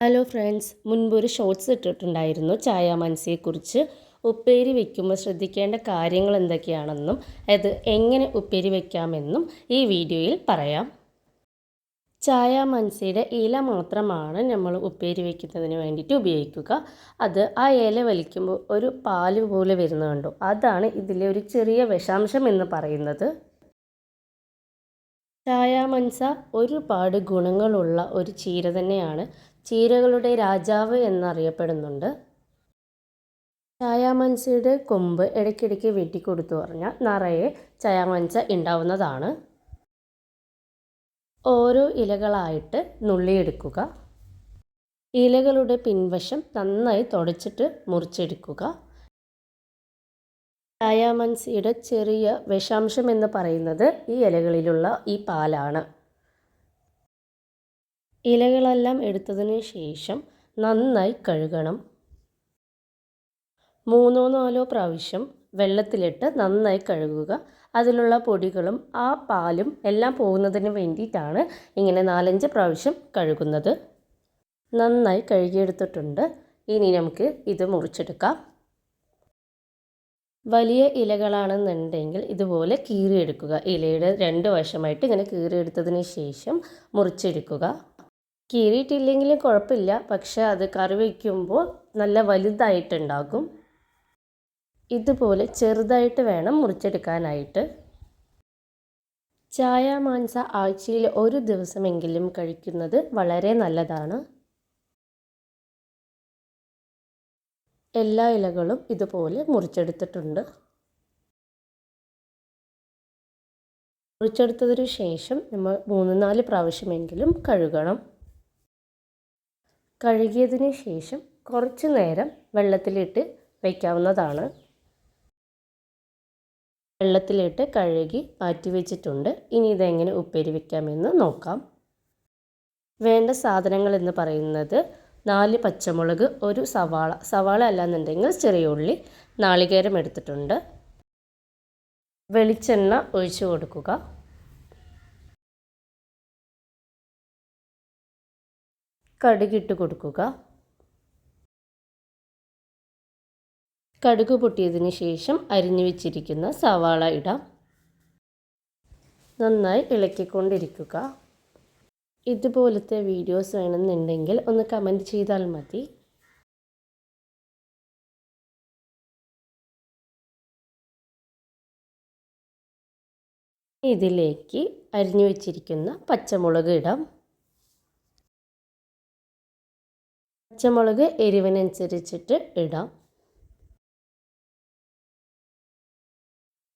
Hello friends മുൻപൊരു shorts ഇട്ടിട്ടുണ്ടായിരുന്നു. ചായ മനസ്സിയെക്കുറിച്ച് ഉപ്പേരി വയ്ക്കുമ്പോൾ ശ്രദ്ധിക്കേണ്ട കാര്യങ്ങൾ എന്തൊക്കെയാണെന്നും അത് എങ്ങനെ ഉപ്പേരി വയ്ക്കാമെന്നും ഈ വീഡിയോയിൽ പറയാം. ചായ മനസ്സിയുടെ ഇല മാത്രമാണ് നമ്മൾ ഉപ്പേരി വയ്ക്കുന്നതിന് വേണ്ടിയിട്ട് ഉപയോഗിക്കുക. അത് ആ ഇല വലിക്കുമ്പോൾ ഒരു പാൽ പോലെ വരുന്നുണ്ട് അതാണ് ഇതിലെ ഒരു ചെറിയ വിഷാംശം എന്ന് പറയുന്നത്. ചായ മനസ ഒരുപാട് ഗുണങ്ങളുള്ള ഒരു ചീര തന്നെയാണ്. ചീരകളുടെ രാജാവ് എന്നറിയപ്പെടുന്നുണ്ട്. ചായാമൻസയുടെ കൊമ്പ് ഇടയ്ക്കിടയ്ക്ക് വെട്ടിക്കൊടുത്തു പറഞ്ഞാൽ നിറയെ ചായാമൻസ ഉണ്ടാവുന്നതാണ് ഓരോ ഇലകളായിട്ട് നുള്ളിയെടുക്കുക. ഇലകളുടെ പിൻവശം നന്നായി തുടച്ചിട്ട് മുറിച്ചെടുക്കുക. ചായാമൻസിയുടെ ചെറിയ വിഷാംശം എന്ന് പറയുന്നത് ഈ ഇലകളിലുള്ള ഈ പാലാണ്. ഇലകളെല്ലാം എടുത്തതിന് ശേഷം നന്നായി കഴുകണം. മൂന്നോ നാലോ പ്രാവശ്യം വെള്ളത്തിലിട്ട് നന്നായി കഴുകുക. അതിലുള്ള പൊടികളും ആ പാലും എല്ലാം പോകുന്നതിന് വേണ്ടിയിട്ടാണ് ഇങ്ങനെ നാലഞ്ച് പ്രാവശ്യം കഴുകുന്നത്. നന്നായി കഴുകിയെടുത്തിട്ടുണ്ട്. ഇനി നമുക്ക് ഇത് മുറിച്ചെടുക്കാം. വലിയ ഇലകളാണെന്നുണ്ടെങ്കിൽ ഇതുപോലെ കീറിയെടുക്കുക. ഇലയുടെ രണ്ട് വശമായിട്ട് ഇങ്ങനെ കീറിയെടുത്തതിന് ശേഷം മുറിച്ചെടുക്കുക. കീറിയിട്ടില്ലെങ്കിലും കുഴപ്പമില്ല. പക്ഷെ അത് കറി വയ്ക്കുമ്പോൾ നല്ല വലുതായിട്ടുണ്ടാകും. ഇതുപോലെ ചെറുതായിട്ട് വേണം മുറിച്ചെടുക്കാനായിട്ട്. ചായ മാംസ ആഴ്ചയിൽ ഒരു ദിവസമെങ്കിലും കഴിക്കുന്നത് വളരെ നല്ലതാണ്. എല്ലാ ഇലകളും ഇതുപോലെ മുറിച്ചെടുത്തിട്ടുണ്ട്. മുറിച്ചെടുത്തതിനു ശേഷം നമ്മൾ മൂന്ന് നാല് പ്രാവശ്യമെങ്കിലും കഴുകണം. കഴുകിയതിന് ശേഷം കുറച്ച് നേരം വെള്ളത്തിലിട്ട് വയ്ക്കാവുന്നതാണ്. വെള്ളത്തിലിട്ട് കഴുകി മാറ്റി വെച്ചിട്ടുണ്ട്. ഇനി ഇതെങ്ങനെ ഉപ്പേരി വയ്ക്കാമെന്ന് നോക്കാം. വേണ്ട സാധനങ്ങൾ എന്ന് പറയുന്നത് നാല് പച്ചമുളക് ഒരു സവാള. സവാള അല്ലാന്നുണ്ടെങ്കിൽ ചെറിയ ഉള്ളി നാളികേരം എടുത്തിട്ടുണ്ട്. വെളിച്ചെണ്ണ ഒഴിച്ചു കൊടുക്കുക. കടുകിട്ട് കൊടുക്കുക. കടുക് പൊട്ടിയതിന് ശേഷം അരിഞ്ഞു വെച്ചിരിക്കുന്ന സവാള ഇടാം. നന്നായി ഇളക്കിക്കൊണ്ടിരിക്കുക. ഇതുപോലത്തെ വീഡിയോസ് വേണമെന്നുണ്ടെങ്കിൽ ഒന്ന് കമന്റ് ചെയ്താൽ മതി. ഇതിലേക്ക് അരിഞ്ഞു വെച്ചിരിക്കുന്ന പച്ചമുളക് ഇടാം. പച്ചമുളക് എരിവിനനുസരിച്ചിട്ട് ഇടാം.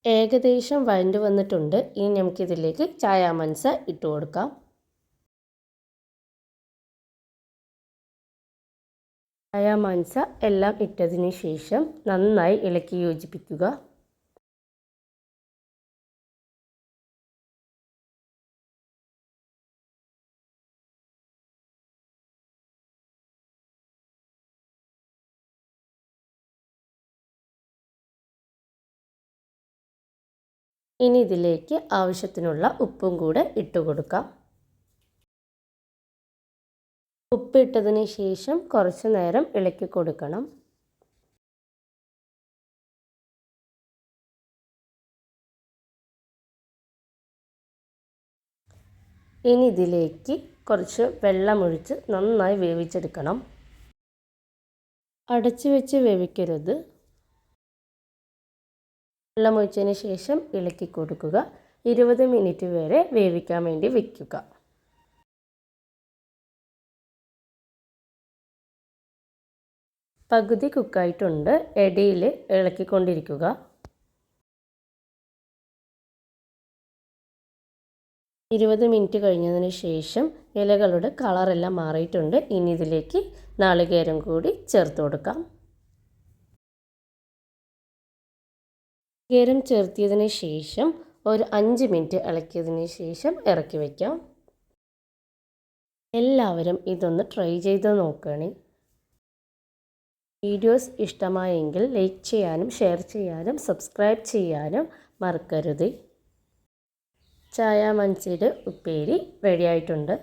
ഏകദേശം വഴണ്ട് വന്നിട്ടുണ്ട്. ഇനി നമുക്കിതിലേക്ക് ചായ മനസ ഇട്ട് കൊടുക്കാം. ചായ മനസ എല്ലാം ഇട്ടതിന് ശേഷം നന്നായി ഇളക്കി യോജിപ്പിക്കുക. ഇനി ഇതിലേക്ക് ആവശ്യത്തിനുള്ള ഉപ്പും കൂടെ ഇട്ട് കൊടുക്കാം. ഉപ്പിട്ടതിന് ശേഷം കുറച്ച് നേരം ഇളക്കി കൊടുക്കണം. ഇനി ഇതിലേക്ക് കുറച്ച് വെള്ളമൊഴിച്ച് നന്നായി വേവിച്ചെടുക്കണം. അടച്ചു വെച്ച് വേവിക്കരുത്. വെള്ളം ഒഴിച്ചതിന് ശേഷം ഇളക്കി കൊടുക്കുക. ഇരുപത് മിനിറ്റ് വരെ വേവിക്കാൻ വേണ്ടി വയ്ക്കുക പകുതി കുക്കായിട്ടുണ്ട്. ഇടയിൽ ഇളക്കിക്കൊണ്ടിരിക്കുക ഇരുപത് മിനിറ്റ് കഴിഞ്ഞതിന് ശേഷം ഇലകളുടെ കളറെല്ലാം മാറിയിട്ടുണ്ട്. ഇനി ഇതിലേക്ക് നാളികേരം കൂടി ചേർത്ത് കൊടുക്കാം. ഗരം ചേർത്തിയതിന് ശേഷം ഒരു അഞ്ച് മിനിറ്റ് ഇളക്കിയതിന് ശേഷം ഇറക്കി വയ്ക്കാം. എല്ലാവരും ഇതൊന്ന് ട്രൈ ചെയ്ത് നോക്കണേ. വീഡിയോസ് ഇഷ്ടമായെങ്കിൽ ലൈക്ക് ചെയ്യാനും ഷെയർ ചെയ്യാനും സബ്സ്ക്രൈബ് ചെയ്യാനും മറക്കരുത്. ചായ മഞ്ചിയുടെ ഉപ്പേരി റെഡി ആയിട്ടുണ്ട്.